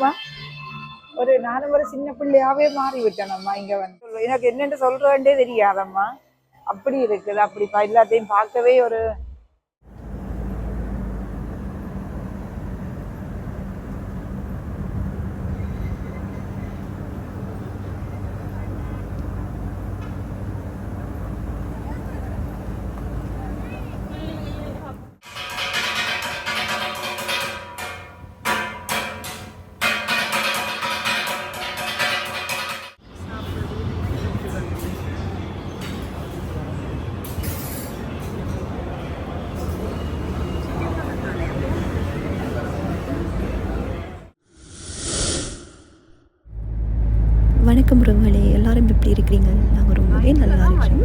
தெரியுமா ஒரு நானும் ஒரு சின்ன பிள்ளையாவே மாறிவிட்டேனம்மா இங்க வந்து. எனக்கு என்னென்னு சொல்றேன்டே தெரியாதம்மா. அப்படி இருக்குது அப்படி எல்லாத்தையும் பார்க்கவே ஒரு வணக்கம் உறவுகளே எல்லாரும் எப்படி இருக்கிறீங்க? நாங்கள் ரொம்பவே நல்லா இருக்கிறோம்.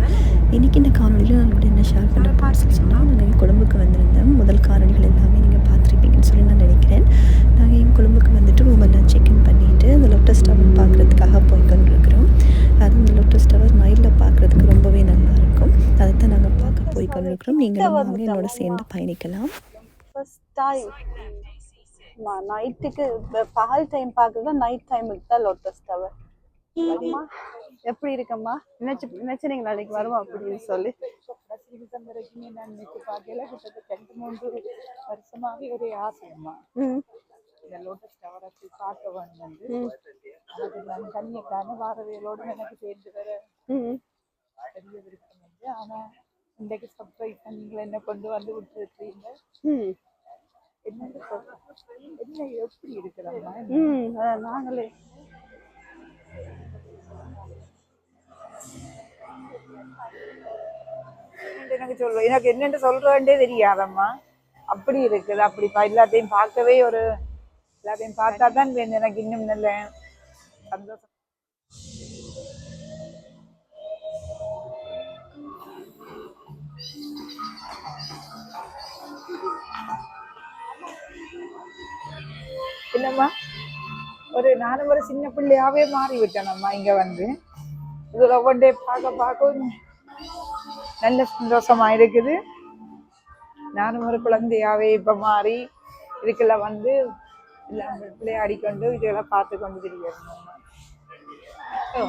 இன்றைக்கி இந்த காணொலியில் நாங்கள் என்ன ஷேர் பண்ண போகிறோம் சொன்னால் நாங்கள் கொழும்புக்கு வந்திருந்தோம். முதல் காணொலிகள் எல்லாமே நீங்கள் பார்த்துருப்பீங்கன்னு சொல்லி நான் நினைக்கிறேன். நாங்கள் எங்கள் கொழும்புக்கு வந்துட்டு ரூம் செக்இன் பண்ணிவிட்டு அந்த லோட்டஸ் டவர் பார்க்குறதுக்காக போய் கொண்டிருக்கிறோம். அது அந்த லோட்டஸ் டவர் நைட்டில் பார்க்குறதுக்கு ரொம்பவே நல்லா இருக்கும். அதை தான் நாங்கள் பார்க்க போய் கொண்டிருக்கிறோம். நீங்களும் வாங்க என்னோட சேர்ந்து பயணிக்கலாம். நைட்டுக்கு பகல் டைம் பார்க்குறது நைட் டைமுக்கு தான் லோட்டஸ் டவர் அம்மா எப்படி இருக்கம்மா? நினைச்சு நினைச்சு நாளைக்கு வருவோம் அப்படின்னு சொல்லி. ரசிகசம் வரைக்குமே நான் நினைச்சு பார்க்கல கிட்டத்தட்ட ரெண்டு மூன்று வருஷமாவே ஒரே ஆசையம்மா இந்த லோட்டஸ் டவரை போய் பார்க்க வேண்டும் வந்து ம். அது நான் கன்னியக்கான வாரவியலோடு எனக்கு சேர்ந்து வர பெரிய விருப்பம் வந்து ஆனா இன்றைக்கு சர்ப்ரைஸ் நீங்கள் என்ன கொண்டு வந்து சொல்றேன் என்ன எப்படி அதான் நாங்களே எனக்கு சொல்ல. எனக்கு என்னென்னு சொல்றேன்டே தெரியாதம்மா. அப்படி இருக்குது அப்படி எல்லாத்தையும் பார்க்கவே ஒரு எல்லாத்தையும் பார்த்தா தான் எனக்கு இன்னும் நல்ல சந்தோஷம். என்னம்மா? ஒரு நானும் ஒரு சின்ன பிள்ளையாவே மாறி விட்டேனம்மா இங்க வந்து. இதுல ஒவ்வொன்றே பார்க்க பார்க்க நல்ல சந்தோஷமா இருக்குது நானும் ஒரு குழந்தையாவே இப்போ மாறி இதுக்குள்ள வந்து எல்லாம் விளையாடி கொண்டு இதெல்லாம் பார்த்து கொண்டு திரிகிறோம் ஓ,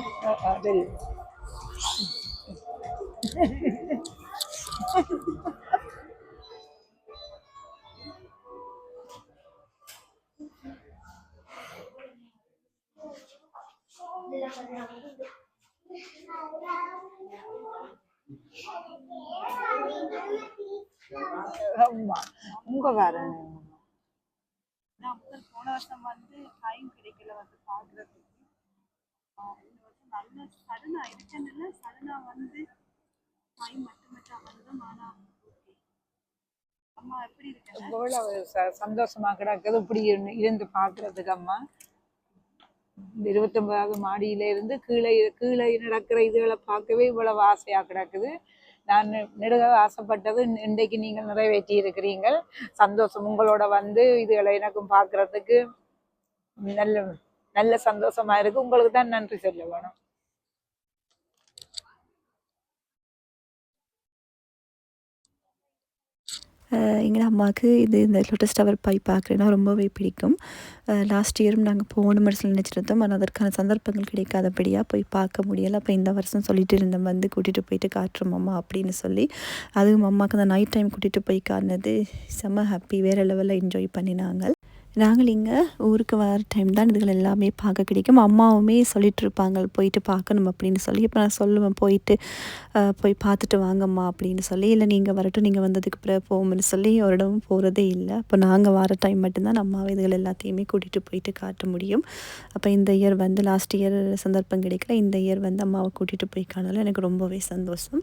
ஆமா. உங்க வரேன் நான் முதல் போன வருஷம் வந்து டைம் கிடைக்கல வந்து பார்க்குறதுக்கு இந்த வருஷம் நல்ல சடனாக இருக்கனால சடனாக வந்து டைம் மட்டும் மட்டும் வந்து ஆனா அம்மா எப்படி ச- சந்தோஷமா கிடக்குது இப்படி இருந்து- இருந்து பாக்குறதுக்கு அம்மா. இந்த இருபத்தொன்பதாவது மாடியில இருந்து கீழே கீழே நடக்கிற இதுகளை பார்க்கவே இவ்வளவு ஆசையா கிடக்குது. நான் நெடுக ஆசைப்பட்டது இன்றைக்கு நீங்கள் நிறைவேற்றி இருக்கிறீர்கள் சந்தோஷம் உங்களோட வந்து இதுகளை எனக்கும் பார்க்கறதுக்கு நல்ல நல்ல சந்தோஷமா இருக்கு. உங்களுக்கு தான் நன்றி சொல்ல வேணும். எங்கள் அம்மாவுக்கு இது இந்த லோட்டஸ் டவர் பை பார்க்குறேன்னா ரொம்பவே பிடிக்கும். லாஸ்ட் இயரும் நாங்கள் போன மனசில் நினச்சிருந்தோம். ஆனால் அதற்கான சந்தர்ப்பங்கள் கிடைக்காதபடியாக போய் பார்க்க முடியலை. அப்போ இந்த வருஷம் சொல்லிட்டு இருந்தோம் வந்து கூட்டிகிட்டு போயிட்டு காட்டுறோம் அம்மா அப்படின்னு சொல்லி. அதுவும் அம்மாவுக்கு அந்த நைட் டைம் கூட்டிகிட்டு போய் காட்டினது செம்ம ஹாப்பி வேறு லெவலில் என்ஜாய் பண்ணினாங்க. நாங்கள் இங்கே ஊருக்கு வர டைம் தான் இதுகள் எல்லாமே பார்க்க கிடைக்கும். அம்மாவுமே சொல்லிட்டு இருப்பாங்க போயிட்டு பார்க்கணும் அப்படின்னு சொல்லி. இப்போ நான் சொல்லுவேன் போயிட்டு போய் பார்த்துட்டு வாங்கம்மா அப்படின்னு சொல்லி. இல்லை நீங்கள் வரட்டும் நீங்கள் வந்ததுக்கு பிறகு போகும்னு சொல்லி ஒரு இடமும் போகிறதே இல்லை. அப்போ நாங்கள் வர டைம் மட்டும்தான் அம்மாவை இதுகள் எல்லாத்தையுமே கூட்டிகிட்டு போயிட்டு காட்ட முடியும். அப்போ இந்த இயர் வந்து லாஸ்ட் இயர் சந்தர்ப்பம் கிடைக்கல. இந்த இயர் வந்து அம்மாவை கூட்டிகிட்டு போய் காணல. எனக்கு ரொம்பவே சந்தோஷம்.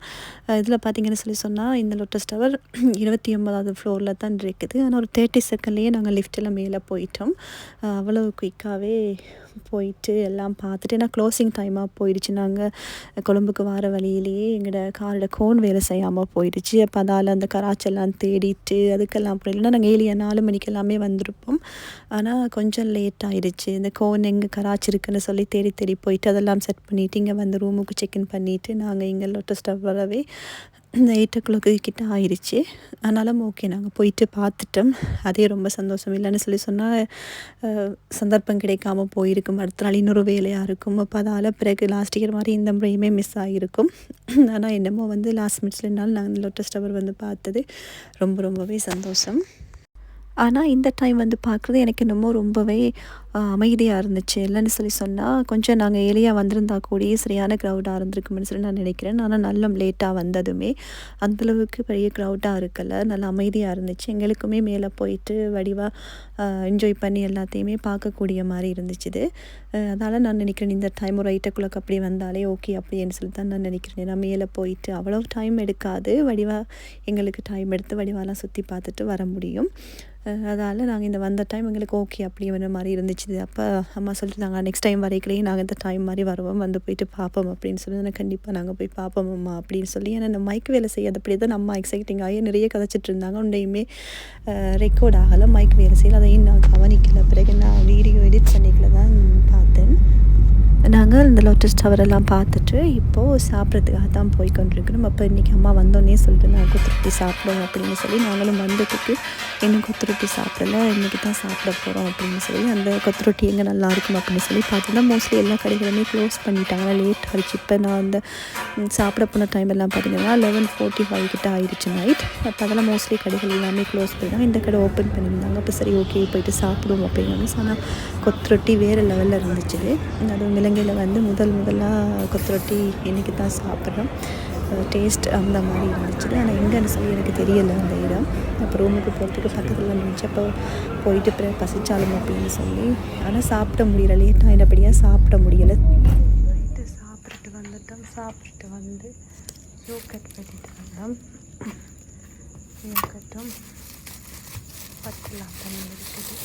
இதில் பார்த்தீங்கன்னு சொல்லி சொன்னால் இந்த லோட்டஸ் டவர் இருபத்தி ஒன்பதாவது ஃப்ளோரில் தான் இருக்குது. ஆனால் ஒரு தேர்ட்டி செகண்ட்லேயே நாங்கள் லிஃப்ட்டில் மேலே போயிட்டோம். அவ்வளோ அவ்வளவு குயிக்காகவே போயிட்டு எல்லாம் பார்த்துட்டு ஏன்னா க்ளோசிங் டைமாக போயிடுச்சு. நாங்கள் கொழம்புக்கு வர வழியிலேயே எங்களோட காரோட கோன் வேலை செய்யாமல் போயிடுச்சு. அப்போ அதால் அந்த கராச்செல்லாம் தேடிட்டு அதுக்கெல்லாம் அப்புறம் இல்லைன்னா நாங்கள் ஏழு நாலு மணிக்கு எல்லாமே வந்திருப்போம். ஆனால் கொஞ்சம் லேட் ஆயிடுச்சு. இந்த கோன் எங்கே கராச்சி இருக்குன்னு சொல்லி தேடி தேடி போயிட்டு அதெல்லாம் செட் பண்ணிவிட்டு இங்கே வந்து ரூமுக்கு செக்இன் பண்ணிவிட்டு நாங்கள் இங்கே லோட்டஸ் டவ் வரவே எயிட் ஓ கிளாக்கு கிட்ட ஆயிடுச்சு ஆனாலும் ஓகே நாங்கள் போயிட்டு பார்த்துட்டோம். அதே ரொம்ப சந்தோஷம். இல்லைன்னு சொல்லி சொன்னால் சந்தர்ப்பம் கிடைக்காம போயிருக்கும். அடுத்த நாள் இன்னொரு வேலையாக இருக்கும். அப்போ அதால் பிறகு லாஸ்ட் இயர் மாதிரி இந்த முறையுமே மிஸ் ஆகிருக்கும் ஆனால் என்னமோ வந்து லாஸ்ட் மினிட்ஸ்லனாலும் நாங்கள் லோட்டஸ் டவர் வந்து பார்த்தது ரொம்ப ரொம்பவே சந்தோஷம். ஆனால் இந்த டைம் வந்து பார்க்குறது எனக்கு என்னமோ ரொம்பவே அமைதியாக இருந்துச்சு. இல்லைன்னு சொல்லி சொன்னால் கொஞ்சம் நாங்கள் ஏலியாக வந்திருந்தா கூடயே சரியான க்ரௌடாக இருந்திருக்குமென்னு சொல்லி நான் நினைக்கிறேன். ஆனால் நல்ல லேட்டாக வந்ததுமே அந்தளவுக்கு பெரிய க்ரௌடாக இருக்கல. நல்ல அமைதியாக இருந்துச்சு. எங்களுக்குமே மேலே போயிட்டு வடிவாக என்ஜாய் பண்ணி எல்லாத்தையுமே பார்க்கக்கூடிய மாதிரி இருந்துச்சு அதனால் நான் நினைக்கிறேன் இந்த டைம் ஒரு எயிட் ஓ கிளாக் அப்படி வந்தாலே ஓகே அப்படின்னு சொல்லி தான் நான் நினைக்கிறேன். நான் மேலே போயிட்டு அவ்வளோ டைம் எடுக்காது. வடிவாக எங்களுக்கு டைம் எடுத்து வடிவாலாம் சுற்றி பார்த்துட்டு வர முடியும். அதால் நாங்கள் இந்த வந்த டைம் எங்களுக்கு ஓகே அப்படிங்கிற மாதிரி இருந்துச்சு. அப்போ அம்மா சொல்லிட்டாங்க நெக்ஸ்ட் டைம் வரைக்கலையும் நாங்கள் இந்த டைம் மாதிரி வருவோம். வந்து போயிட்டு பார்ப்போம் அப்படின்னு சொல்லி நான் கண்டிப்பாக நாங்கள் போய் பார்ப்போம் அம்மா அப்படின்னு சொல்லி. ஏன்னா இந்த மைக் வேலை செய்யாதப்படி தான் நம்ம எக்ஸைட்டிங் ஆகி நிறைய கதைச்சிட்டு இருந்தாங்க. உண்டையுமே ரெக்கார்ட் ஆகலை. மைக் வேலை செய்யல. அதையும் நான் கவனிக்கல. பிறகு நான் வீடியோ எடிட் பண்ணிக்கல தான் பார்த்தேன். நாங்கள் இந்த லோட்டஸ் டவரெல்லாம் பார்த்துட்டு இப்போது சாப்பிட்றதுக்காக தான் போய் கொண்டிருக்கிறோம் அப்போ இன்றைக்கி அம்மா வந்தோடனே சொல்லிட்டு நான் கொத்துரொட்டி சாப்பிடுவோம் அப்படின்னு சொல்லி நாங்களும் வந்ததுக்கு இன்னும் கொத்துரொட்டி சாப்பிடல. இன்றைக்கி தான் சாப்பிட போகிறோம் அப்படின்னு சொல்லி அந்த கொத்துரொட்டி எங்கே நல்லா இருக்கும் அப்படின்னு சொல்லி பார்த்தீங்கன்னா மோஸ்ட்லி எல்லா கடைகளுமே க்ளோஸ் பண்ணிட்டாங்க. லேட் ஆகிடுச்சு இப்போ நான் அந்த சாப்பிட போன டைம் எல்லாம் பார்த்தீங்கன்னா லெவன் ஃபோர்ட்டி ஃபைவ் கிட்ட ஆயிடுச்சு நைட் அப்போ அதெல்லாம் மோஸ்ட்லி கடைகள் எல்லாமே க்ளோஸ் பண்ணிட்டாங்க. இந்த கடை ஓப்பன் பண்ணியிருந்தாங்க. அப்போ சரி ஓகே போயிட்டு சாப்பிடுவோம் அப்படின்னு ஆனால் கொத்துரொட்டி வேறு லெவலில் இருந்துச்சு. அதுவும் இலங்கையில் வந்து முதல் முதலாக கொத்துரொட்டி இன்றைக்கி தான் சாப்பிட்றோம் டேஸ்ட் அந்த மாதிரி இருந்துச்சு. ஆனால் எங்கேன்னு சொல்லி எனக்கு தெரியலை அந்த இடம். அப்போ ரூமுக்கு போகிறதுக்கு பக்கத்தில் இருந்துச்சு போயிட்டு பிறகு பசிச்சாலும் அப்படின்னு சொல்லி. ஆனால் சாப்பிட முடியல. லேட்டாக என்னப்படியாக சாப்பிட முடியலை. போயிட்டு சாப்பிட்டுட்டு வந்துட்டோம். சாப்பிட்டுட்டு வந்து யோகட் பண்ணிட்டு வந்தோம். யோகட்டும் பச்சலாம் தண்ணி இருக்குது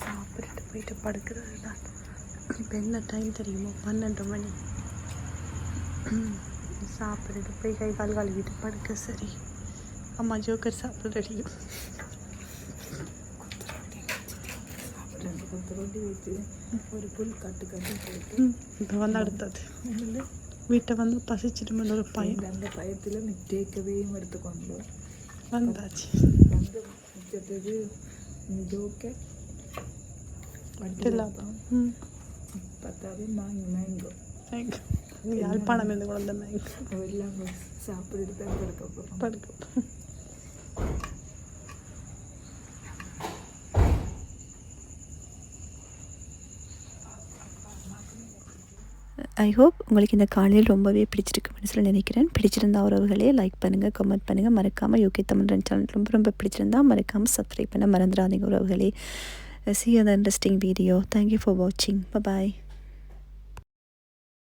சாப்பிட்டுட்டு போயிட்டு படுக்கிறது தான் இப்போ என்ன டைம் தெரியுமா பன்னெண்டு மணி சாப்பிட்டுட்டு போய் கை கால் கழுவிட்டு படுக்க சரி அம்மா ஜோக்கர் சாப்பிட்றடியும் ஒரு புல் கட்டு கட்டி போட்டு இப்போ வந்து அடுத்தது வீட்டை வந்து பசிச்சிட்டு ஒரு பையன் அந்த பயத்தில் டேக்கவையும் எடுத்துக்கொண்டு வந்தாச்சு வந்து மிச்சத்துக்கு ஜோக்கை தேங்க்யூ யாழ்ப்பாணம் இருந்து கொண்டு வந்தாங்க எல்லாம் சாப்பிட்டுட்டு தான் படுக்க போகிறோம் படுக்க ஐ ஹோப் உங்களுக்கு இந்த காலையில் ரொம்பவே பிடிச்சிருக்கு மனசில் நினைக்கிறேன். பிடிச்சிருந்தா உறவுகளே லைக் பண்ணுங்கள் கமெண்ட் பண்ணுங்கள் மறக்காமல் யூகே தமிழ் சேனல் ரொம்ப ரொம்ப பிடிச்சிருந்தா மறக்காமல் சப்ஸ்கிரைப் பண்ண மறந்துடாதீங்க உறவுகளே I'll see you in the interesting video. Thank you for watching. Bye bye.